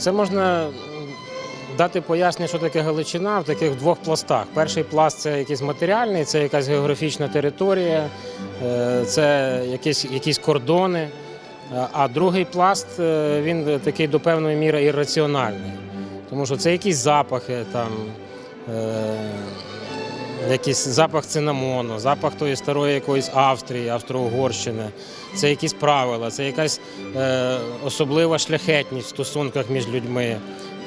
Це можна дати пояснення, що таке Галичина в таких двох пластах. Перший пласт це якийсь матеріальний, це якась географічна територія, е, це якісь, якісь кордони. А другий пласт е, він такий до певної міри ірраціональний. Тому що це якісь запахи, там, е, якийсь запах цинамону, запах тої старої якоїсь Австрії, Австро-Угорщини. Це якісь правила, це якась е, особлива шляхетність в стосунках між людьми,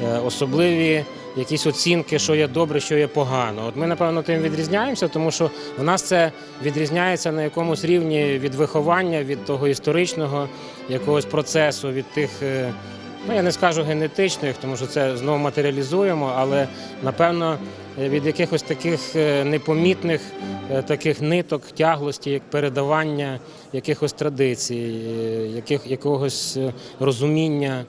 е, особливі якісь оцінки, що є добре, що є погано. От ми, напевно, тим відрізняємося, тому що в нас це відрізняється на якомусь рівні від виховання, від того історичного якогось процесу, від тих. е, Ну, я не скажу генетичних, тому що це знову матеріалізуємо, але напевно від якихось таких е, непомітних е, таких ниток, тяглості, як передавання якихось традицій, е, яких, якогось розуміння,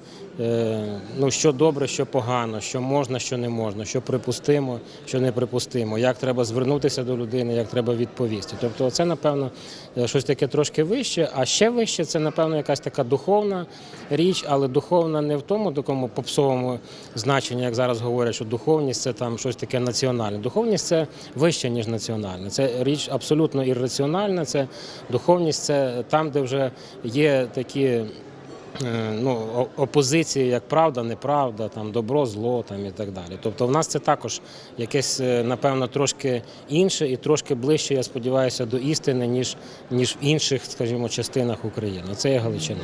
ну, що добре, що погано, що можна, що не можна, що припустимо, що не припустимо, як треба звернутися до людини, як треба відповісти. Тобто, це, напевно, е, щось таке трошки вище, а ще вище це, напевно, якась така духовна річ, але духовна не в тому такому попсовому значенні, як зараз говорять, що духовність це там щось таке національне. Духовність це вище, ніж національне. Це річ абсолютно ірраціональна. Це духовність це там, де вже є такі. Е, Ну, опозиції, як правда, неправда, там добро, зло там і так далі. Тобто, в нас це також якесь, е, напевно, трошки інше і трошки ближче, я сподіваюся, до істини, ніж, ніж в інших, скажімо, частинах України. Це є Галичина.